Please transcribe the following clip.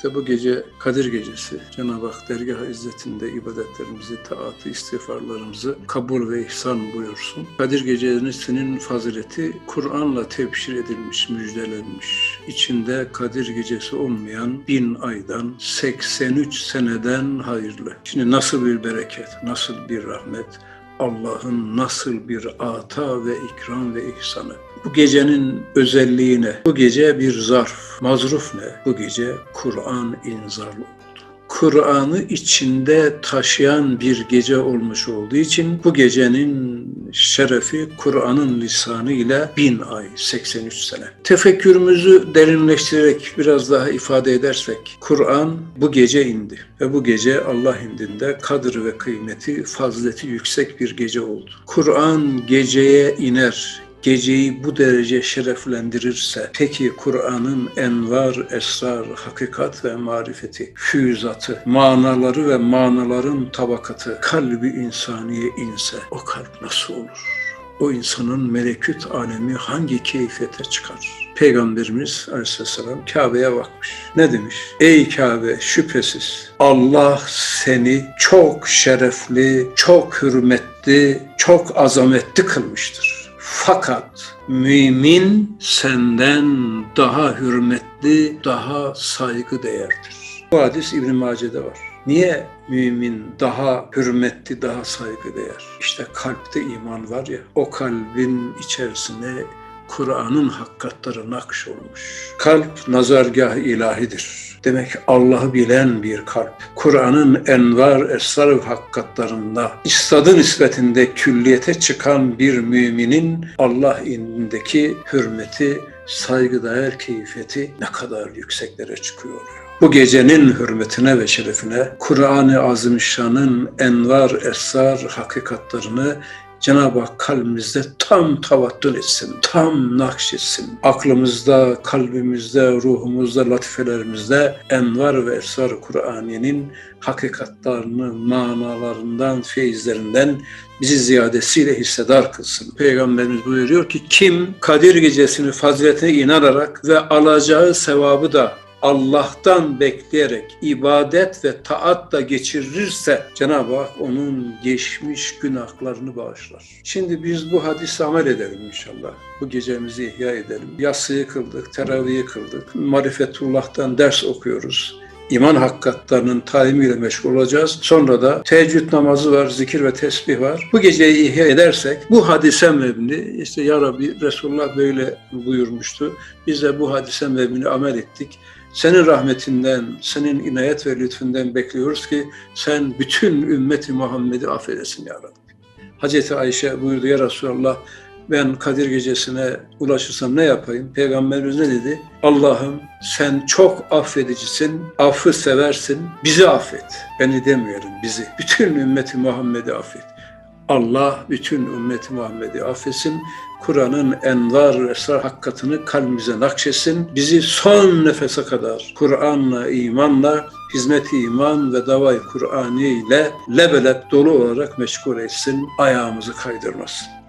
İşte bu gece Kadir Gecesi Cenab-ı Hak dergah izzetinde ibadetlerimizi, taatı, istiğfarlarımızı kabul ve ihsan buyursun. Kadir Gecesi'nin fazileti Kur'an'la tebşir edilmiş, müjdelenmiş. İçinde Kadir Gecesi olmayan bin aydan, 83 seneden hayırlı. Şimdi nasıl bir bereket, nasıl bir rahmet, Allah'ın nasıl bir ata ve ikram ve ihsanı. Bu gecenin özelliği ne? Bu gece bir zarf. Mazruf ne? Bu gece Kur'an inzal. Kur'an'ı içinde taşıyan bir gece olmuş olduğu için bu gecenin şerefi Kur'an'ın lisanı ile bin ay, 83 sene. Tefekkürümüzü derinleştirerek biraz daha ifade edersek, Kur'an bu gece indi ve bu gece Allah indinde kadır ve kıymeti, fazleti yüksek bir gece oldu. Kur'an geceye iner, geceyi bu derece şereflendirirse peki Kur'an'ın envar, esrar, hakikat ve marifeti, füyüzatı, manaları ve manaların tabakatı kalbi insaniye inse o kalp nasıl olur? O insanın meleküt alemi hangi keyfiyete çıkar? Peygamberimiz aleyhisselam Kabe'ye bakmış. Ne demiş? Ey Kabe şüphesiz Allah seni çok şerefli, çok hürmetli, çok azametli kılmıştır. Fakat mümin senden daha hürmetli, daha saygı değerdir. Bu hadis İbn Mace'de var. Niye mümin daha hürmetli, daha saygı değer? İşte kalpte iman var ya, o kalbin içerisine Kur'an'ın hakikatları nakş olmuş. Kalp nazargah ilahidir. Demek Allah'ı bilen bir kalp. Kur'an'ın envar, esrar ve hakikatlarında istadı nispetinde külliyete çıkan bir müminin Allah indindeki hürmeti, saygıdeğer keyfiyeti ne kadar yükseklere çıkıyor. Bu gecenin hürmetine ve şerefine Kur'an-ı Azimüşşan'ın envar, esrar, hakikatlarını Cenab-ı Hak kalbimizde tam tavattül etsin, tam nakşetsin. Aklımızda, kalbimizde, ruhumuzda, latifelerimizde envar ve esrar Kur'aniyenin hakikatlarını, manalarından, feyizlerinden bizi ziyadesiyle hissedar kılsın. Peygamberimiz buyuruyor ki kim Kadir gecesini faziletine inanarak ve alacağı sevabı da Allah'tan bekleyerek ibadet ve taatla geçirirse Cenab-ı Hak onun geçmiş günahlarını bağışlar. Şimdi biz bu hadise amel edelim inşallah. Bu gecemizi ihya edelim. Yatsıyı kıldık, teravih'i kıldık. Marifetullah'tan ders okuyoruz iman hakikatlarının talimiyle meşgul olacağız. Sonra da teheccüd namazı var, zikir ve tesbih var. Bu geceyi ihya edersek bu hadise mebni işte ya Rabbi Resulullah böyle buyurmuştu. Biz de bu hadise mebni amel ettik. Senin rahmetinden, senin inayet ve lütfünden bekliyoruz ki sen bütün ümmeti Muhammed'i affedesin ya Rabbi. Hazreti Ayşe buyurdu ya Resulallah ben Kadir gecesine ulaşırsam ne yapayım? Peygamberimiz ne dedi? Allah'ım sen çok affedicisin, affı seversin, bizi affet. Beni demiyorum, bizi. Bütün ümmeti Muhammed'i affet. Allah bütün ümmeti Muhammed'i affetsin. Kur'an'ın envar ve esrar hakikatını kalbimize nakşetsin. Bizi son nefese kadar Kur'an'la, imanla, hizmet-i iman ve davayı Kur'ani ile lebelep dolu olarak meşgul etsin. Ayağımızı kaydırmasın.